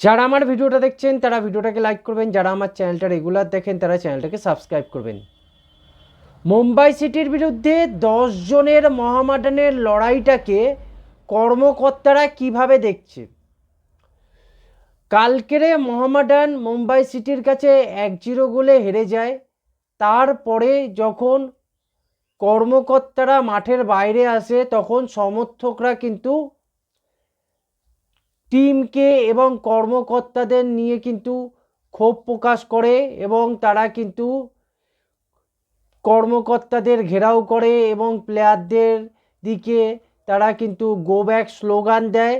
যারা আমার ভিডিওটা দেখছেন, তারা ভিডিওটাকে লাইক করবেন। যারা আমার চ্যানেলটা রেগুলার দেখেন, তারা চ্যানেলটাকে সাবস্ক্রাইব করবেন। মুম্বাই সিটির বিরুদ্ধে জনের মহামাডানের লড়াইটাকে কর্মকর্তারা কীভাবে দেখছে? কালকেরে মহামাডান মুম্বাই সিটির কাছে এক জিরো গোলে হেরে যায়। তারপরে যখন কর্মকর্তারা মাঠের বাইরে আসে, তখন সমর্থকরা কিন্তু টিমকে এবং কর্মকর্তাদের নিয়ে কিন্তু ক্ষোভ প্রকাশ করে এবং তারা কিন্তু কর্মকর্তাদের ঘেরাও করে এবং প্লেয়ারদের দিকে তারা কিন্তু গো ব্যাক স্লোগান দেয়।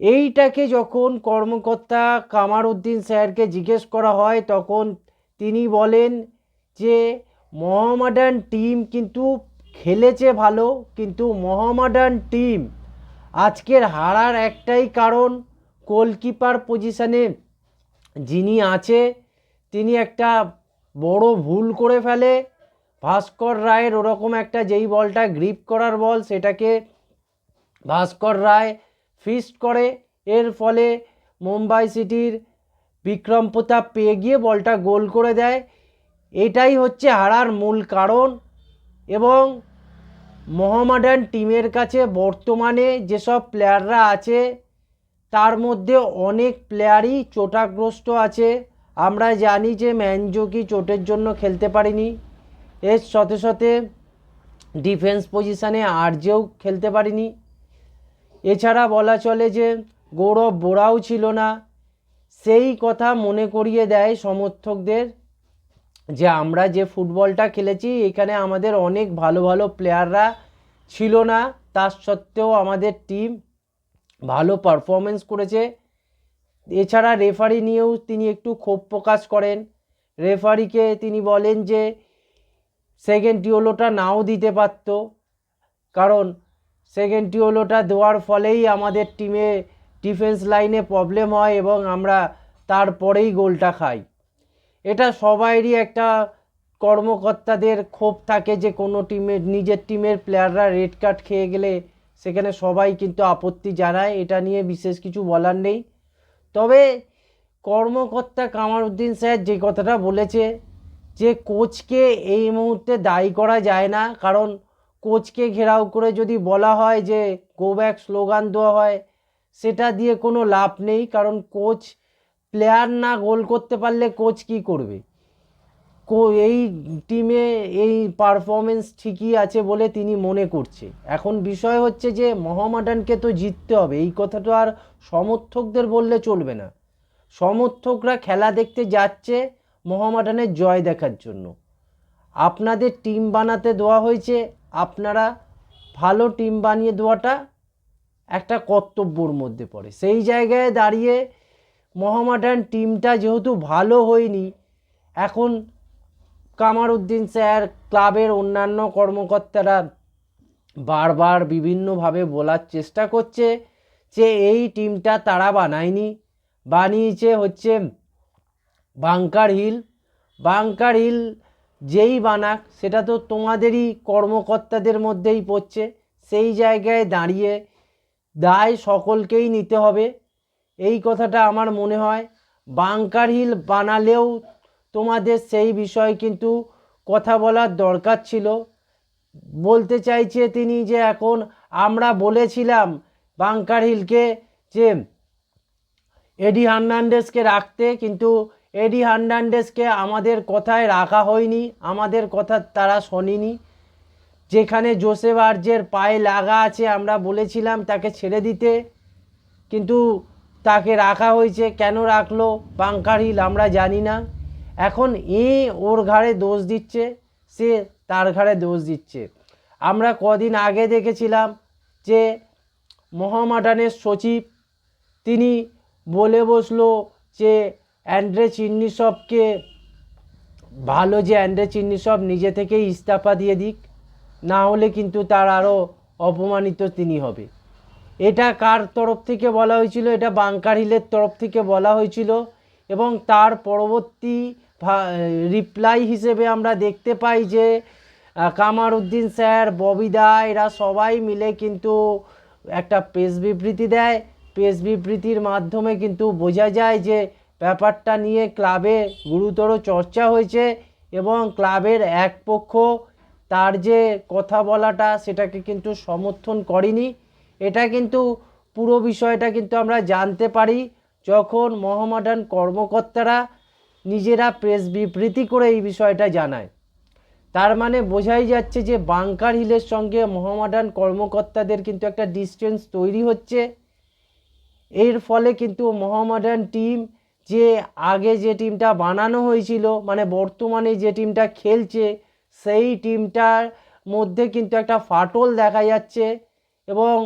এইটাকে যখন কর্মকর্তা কামার উদ্দিন স্যারকে জিজ্ঞেস করা হয়, তখন তিনি বলেন যে মোহামেডান টিম কিন্তু খেলেছে ভালো, কিন্তু মোহামেডান টিম আজকের হারার একটাই কারণ গোলকিপার পজিশানে যিনি আছে, তিনি একটা বড় ভুল করে ফেলে। ভাস্কর রায়ের ওরকম একটা যেই বলটা গ্রিপ করার বল, সেটাকে ভাস্কর রায় ফিস্ট করে। এর ফলে মুম্বাই সিটির বিক্রম প্রতাপ পেয়ে গিয়ে বলটা গোল করে দেয়। এটাই হচ্ছে হারার মূল কারণ এবং মোহামেডান টিমের কাছে বর্তমানে যেসব প্লেয়াররা আছে, তার মধ্যে অনেক প্লেয়ারই চোটাগ্রস্ত আছে। আমরা জানি যে ম্যানজোকি চোটের জন্য খেলতে পারিনি। এর সাথে সাথে ডিফেন্স পজিশানে আরজেও খেলতে পারিনি। এছাড়া বলা চলে যে গৌরব বোরাও ছিল না। সেই কথা মনে করিয়ে দেয় সমর্থকদের। যে আমরা যে ফুটবলটা খেলেছি, এখানে আমাদের অনেক ভালো ভালো প্লেয়াররা ছিল না। তার সত্ত্বেও আমাদের টিম ভালো পারফরমেন্স করেছে। এছাড়া রেফারি নিয়েও তিনি একটু ক্ষোভ প্রকাশ করেন। রেফারিকে তিনি বলেন যে সেকেন্ড টিওলোটা নাও দিতে পারতো। কারণ সেকেন্ড টিওলোটা দেওয়ার ফলেই আমাদের টিমে ডিফেন্স লাইনে প্রবলেম হয় এবং আমরা তারপরেই গোলটা খাই। এটা সবাইরই একটা কর্মকর্তাদের ক্ষোভ থাকে যে কোনো টিমের নিজের টিমের প্লেয়াররা রেড কার্ড খেয়ে গেলে সেখানে সবাই কিন্তু আপত্তি জানায়। এটা নিয়ে বিশেষ কিছু বলার নেই। তবে কর্মকর্তা কামারউদ্দিন স্যার যে কথাটা বলেছে যে কোচকে এই মুহূর্তে দায়ী করা যায় না, কারণ কোচকে ঘেরাও করে যদি বলা হয় যে গো ব্যাক স্লোগান দেওয়া হয়, সেটা দিয়ে কোনো লাভ নেই। কারণ কোচ প্লেয়ার না গোল করতে পারলে কোচ কি করবে? এই টিমে এই পারফরমেন্স ঠিকই আছে বলে তিনি মনে করছে। এখন বিষয় হচ্ছে যে মোহামেডানকে তো জিততে হবে, এই কথাটা আর সমর্থকদের বললে চলবে না। সমর্থকরা খেলা দেখতে যাচ্ছে মোহামেডানের জয় দেখার জন্য। আপনাদের টিম বানাতে দেওয়া হয়েছে, আপনারা ভালো টিম বানিয়ে দেওয়াটা একটা কর্তব্যর মধ্যে পড়ে। সেই জায়গায় দাঁড়িয়ে মোহামেডান টিমটা যেহেতু ভালো হয়নি, এখন কামারউদ্দিন স্যার ক্লাবের অন্যান্য কর্মকর্তারা বারবার বিভিন্নভাবে বলার চেষ্টা করছে যে এই টিমটা তারা বানায়নি। বানিয়েছে হচ্ছে বাংকার হিল। বাংকার হিল যেই বানাক, সেটা তো তোমাদেরই কর্মকর্তাদের মধ্যেই পড়ছে। সেই জায়গায় দাঁড়িয়ে দায় সকলকেই নিতে হবে। এই কথাটা আমার মনে হয় বাংকার হিল বানালেও তোমাদের সেই বিষয়ে কিন্তু কথা বলার দরকার ছিল। বলতে চাইছে তিনি যে এখন আমরা বলেছিলাম বাংকার হিলকে যে এডি হার্নান্ডেসকে রাখতে, কিন্তু এডি হার্নান্ডেসকে আমাদের কথায় রাখা হয়নি, আমাদের কথা তারা শোনেনি। যেখানে জোসেফ আর্জের পায়ে লাগা আছে, আমরা বলেছিলাম তাকে ছেড়ে দিতে। কিন্তু তাকে রাখা হয়েছে। কেন রাখল? বাংকার হিল, আমরা জানি না। এখন এ ওর ঘাড়ে দোষ দিচ্ছে, সে তার ঘাড়ে দোষ দিচ্ছে। আমরা কদিন আগে দেখেছিলাম যে মোহামেডানের সচিব, তিনি বলে বসল যে অ্যান্ড্রে চিন্নিসবকে, ভালো যে অ্যান্ড্রে চিন্নিসব নিজে থেকেই ইস্তফা দিয়ে দিক, না হলে কিন্তু তার আরও অপমানিত তিনি হবে। এটা কার তরফ থেকে বলা হয়েছিল? এটা বাংকার হিলের তরফ থেকে বলা হয়েছিল এবং তার পরবর্তী রিপ্লাই হিসেবে আমরা দেখতে পাই যে কামার উদ্দিন স্যার ববিদা এরা সবাই মিলে কিন্তু একটা প্রেস বিবৃতি দেয়। প্রেস বিবৃতির মাধ্যমে কিন্তু বোঝা যায় যে, ব্যাপারটা নিয়ে ক্লাবে গুরুতর চর্চা হয়েছে এবং ক্লাবের এক পক্ষ তার যে কথা বলাটা সেটাকে কিন্তু সমর্থন করেনি। এটা কিন্তু পুরো বিষয়টা কিন্তু আমরা জানতে পারি যখন মহামাডান কর্মকর্তারা নিজেরা প্রেস বিবৃতি করে এই বিষয়টা জানায়। তার মানে বোঝাই যাচ্ছে যে বাংকার হিলের সঙ্গে মোহামডান কর্মকর্তাদের কিন্তু একটা ডিস্টেন্স তৈরি হচ্ছে। এর ফলে কিন্তু মোহামডান টিম যে আগে যে টিমটা বানানো হয়েছিল মানে বর্তমানে যে টিমটা খেলছে, সেই টিমটার মধ্যে কিন্তু একটা ফাটল দেখা যাচ্ছে এবং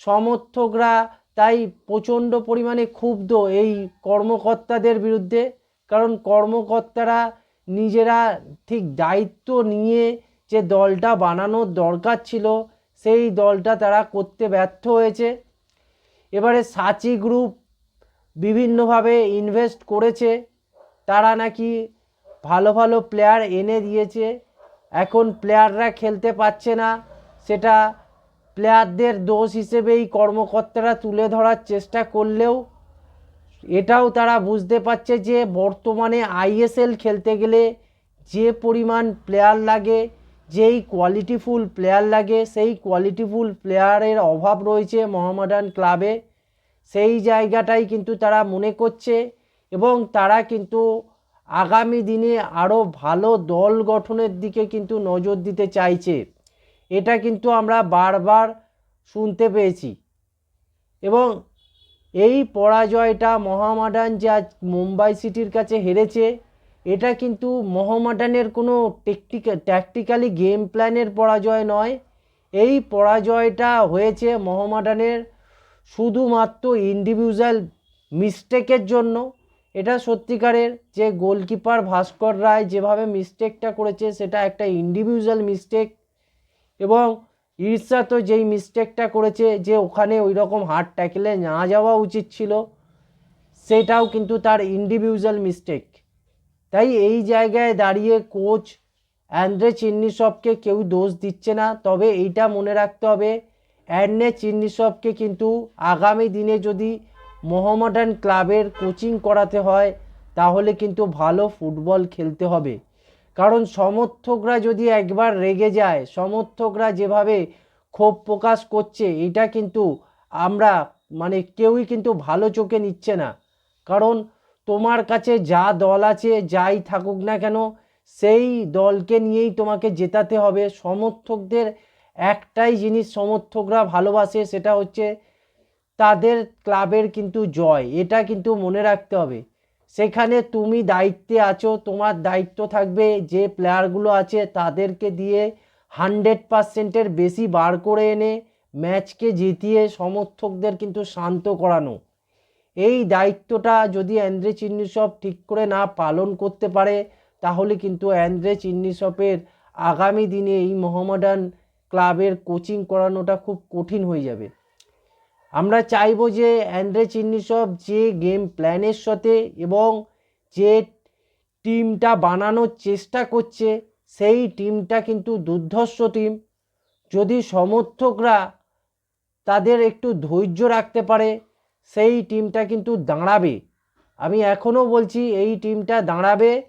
সমর্থকরা তাই প্রচণ্ড পরিমাণে ক্ষুব্ধ এই কর্মকর্তাদের বিরুদ্ধে। কারণ কর্মকর্তারা নিজেরা ঠিক দায়িত্ব নিয়ে যে দলটা বানানোর দরকার ছিল, সেই দলটা তারা করতে ব্যর্থ হয়েছে। এবারে সাচি গ্রুপ বিভিন্নভাবে ইনভেস্ট করেছে। তারা নাকি ভালো ভালো প্লেয়ার এনে দিয়েছে। এখন প্লেয়াররা খেলতে পারছে না। সেটা প্লেয়ারদের দোষ হিসেবেই কর্মকর্তারা তুলে ধরার চেষ্টা করলেও এটাও তারা বুঝতে পারছে যে বর্তমানে আইএসএল খেলতে গেলে যে পরিমাণ প্লেয়ার লাগে, যেই কোয়ালিটিফুল প্লেয়ার লাগে, সেই কোয়ালিটিফুল প্লেয়ারের অভাব রয়েছে মোহামেডান ক্লাবে। সেই জায়গাটাই কিন্তু তারা মনে করছে এবং তারা কিন্তু আগামী দিনে আরও ভালো দল গঠনের দিকে কিন্তু নজর দিতে চাইছে। এটা কিন্তু আমরা বারবার শুনতে পেয়েছি। এবং এই পরাজয়টা মহামাডান যে আজ মুম্বাই সিটির কাছে হেরেছে, এটা কিন্তু মহামাডানের কোনো টেকটিক্যাল ট্যাকটিক্যালি গেম প্ল্যানের পরাজয় নয়। এই পরাজয়টা হয়েছে মহামাডানের শুধুমাত্র ইন্ডিভিজুয়াল মিস্টেকের জন্য। এটা সত্যিকারের যে গোলকিপার ভাস্কর রায় যেভাবে মিস্টেকটা করেছে, সেটা একটা ইন্ডিভিজুয়াল মিস্টেক এবং ঈর্ষা তো যেই মিস্টেকটা করেছে যে ওখানে ওই রকম হার্ড ট্যাকেলে না যাওয়া উচিত ছিল, সেটাও কিন্তু তার ইন্ডিভিজুয়াল মিস্টেক তাই এই জায়গায় দাঁড়িয়ে কোচ অ্যান্ড্রে চিন্নিসবকে কেউ দোষ দিচ্ছে না, তবে এইটা মনে রাখতে হবে, অ্যান্ড্রে চিন্নিসবকে কিন্তু আগামী দিনে যদি মোহামডান ক্লাবের কোচিং করাতে হয়, তাহলে কিন্তু ভালো ফুটবল খেলতে হবে। কারণ সমর্থকরা যদি একবার রেগে যায়, সমর্থকরা যেভাবে ক্ষোভ প্রকাশ করছে, এটা কিন্তু আমরা মানে কেউই কিন্তু ভালো চোখে নিচ্ছে না। কারণ তোমার কাছে যা দল আছে, যাই থাকুক না কেন, সেই দলকে নিয়েই তোমাকে জেতাতে হবে। সমর্থকদের একটাই জিনিস সমর্থকরা ভালোবাসে, সেটা হচ্ছে তাদের ক্লাবের কিন্তু জয়। এটা কিন্তু মনে রাখতে হবে। সেখানে তুমি দায়িত্বে আছো, তোমার দায়িত্ব থাকবে, যে প্লেয়ারগুলো আছে তাদেরকে দিয়ে হান্ড্রেড পার্সেন্টের বেশি বার করে এনে ম্যাচকে জিতিয়ে সমর্থকদের কিন্তু শান্ত করানো। এই দায়িত্বটা যদি অ্যান্দ্রে চিন্নিসব ঠিক করে না পালন করতে পারে, তাহলে কিন্তু অ্যান্দ্রে চিন্নিসপের আগামী দিনে এই মোহামডান ক্লাবের কোচিং করানোটা খুব কঠিন হয়ে যাবে। আমরা চাইব যে অ্যান্ড্রে চিন্নিসব যে গেম প্ল্যানের সাথে এবং যে টিমটা বানানোর চেষ্টা করছে, সেই টিমটা কিন্তু দুর্ধর্ষ টিম। যদি সমর্থকরা তাদের একটু ধৈর্য রাখতে পারে, সেই টিমটা কিন্তু দাঁড়াবে। আমি এখনও বলছি, এই টিমটা দাঁড়াবে।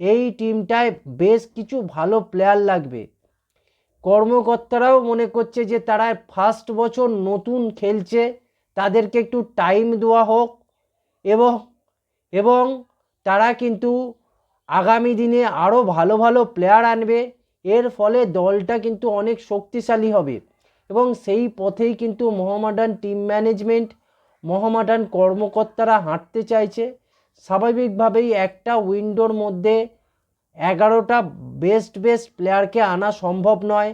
এই টিমটায় বেশ কিছু ভালো প্লেয়ার লাগবে। কর্মকর্তারাও মনে করছে যে তারা ফার্স্ট বছর নতুন খেলছে। তাদেরকে একটু টাইম দেওয়া হোক এবং এবং তারা কিন্তু আগামী দিনে আরও ভালো ভালো প্লেয়ার আনবে। এর ফলে দলটা কিন্তু অনেক শক্তিশালী হবে। এবং সেই পথেই কিন্তু মোহামডান টিম ম্যানেজমেন্ট মোহামডান কর্মকর্তারা হাঁটতে চাইছে। স্বাভাবিকভাবেই একটা উইন্ডোর মধ্যে এগারোটা বেস্ট বেস্ট প্লেয়ারকে আনা সম্ভব নয়।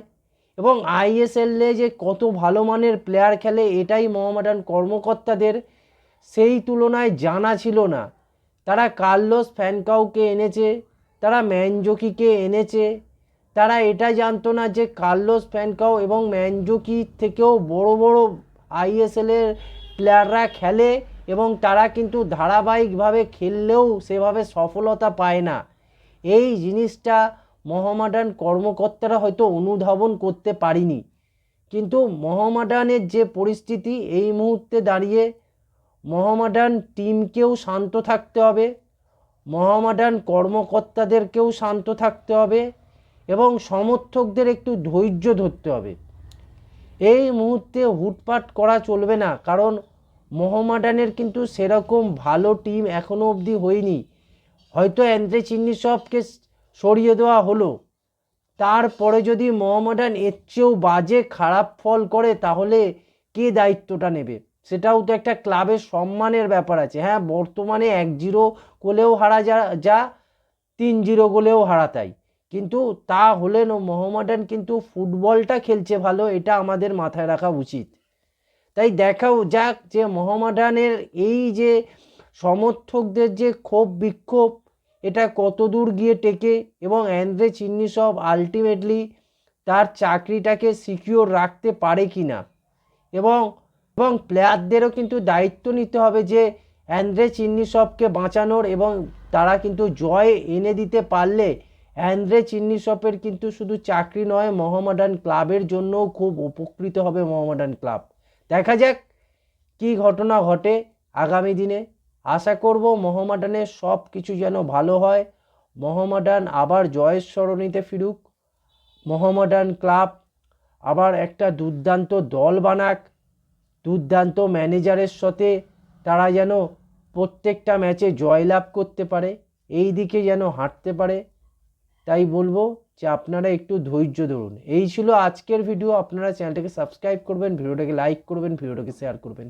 এবং আইএসএলে যে কত ভালো মানের প্লেয়ার খেলে এটাই মোহামেডান কর্মকর্তাদের সেই তুলনায় জানা ছিল না। তারা কার্লোস ফ্যানকাউকে এনেছে, তারা ম্যানজোকিকে এনেছে, তারা এটা জানতো না যে কার্লোস ফ্যানকাও এবং ম্যানজোকি থেকেও বড় বড় আইএসএলের প্লেয়াররা খেলে এবং তারা কিন্তু ধারাবাহিকভাবে খেললেও সেভাবে সফলতা পায় না। এই জিনিসটা মহামাডান কর্মকর্তারা হয়তো অনুধাবন করতে পারিনি। কিন্তু মহামাডানের যে পরিস্থিতি, এই মুহূর্তে দাঁড়িয়ে মোহামেডান টিমকেও শান্ত থাকতে হবে, মোহামেডান কর্মকর্তাদেরকেও শান্ত থাকতে হবে এবং সমর্থকদের একটু ধৈর্য ধরতে হবে। এই মুহূর্তে হুটপাট করা চলবে না, কারণ মোহামেডানের কিন্তু সেরকম ভালো টিম এখনও অবধি হয়নি। হয়তো অ্যান্দ্রে চিন্নিসবকে সরিয়ে দেওয়া হলো। তারপরে যদি মোহামেডান এর চেয়েও বাজে খারাপ ফল করে, তাহলে কে দায়িত্বটা নেবে? সেটাও তো একটা ক্লাবের সম্মানের ব্যাপার আছে। হ্যাঁ বর্তমানে এক জিরো গোলেও হারা যা যা, তিন জিরো গোলেও হারা তাই। কিন্তু তা হলেও মোহামেডান কিন্তু ফুটবলটা খেলছে ভালো, এটা আমাদের মাথায় রাখা উচিত। তাই দেখাও যাক যে মোহামেডানের এই যে সমর্থকদের যে ক্ষোভ বিক্ষোভ এটা কত দূর গিয়ে টেকে এবং অ্যান্দ্রে চিন্নি সব আলটিমেটলি তার চাকরিটাকে সিকিওর রাখতে পারে কি না এবং এবং প্লেয়ারদেরও কিন্তু দায়িত্ব নিতে হবে যে অ্যান্দ্রে চিন্নি সবকে বাঁচানোর এবং তারা কিন্তু জয় এনে দিতে পারলে অ্যান্দ্রে চিন্নি সপের কিন্তু শুধু চাকরি নয় মোহামেডান ক্লাবের জন্যও খুব উপকৃত হবে মোহামেডান ক্লাব। দেখা যাক কি ঘটনা ঘটে আগামী দিনে। আশা করব মোহামেডানের সব কিছু যেন ভালো হয়। মোহামেডান আবার জয়ের সরণিতে ফিরুক। মোহামেডান ক্লাব আবার একটা দুর্দান্ত দল বানাক। দুর্দান্ত ম্যানেজারের সাথে তারা যেন প্রত্যেকটা ম্যাচে জয়লাভ করতে পারে, এই দিকে যেন হাঁটতে পারে। তাই বলব যে আপনারা একটু ধৈর্য ধরুন। এই ছিল আজকের ভিডিও। আপনারা চ্যানেলটাকে সাবস্ক্রাইব করবেন, ভিডিওটাকে লাইক করবেন, ভিডিওটাকে শেয়ার করবেন।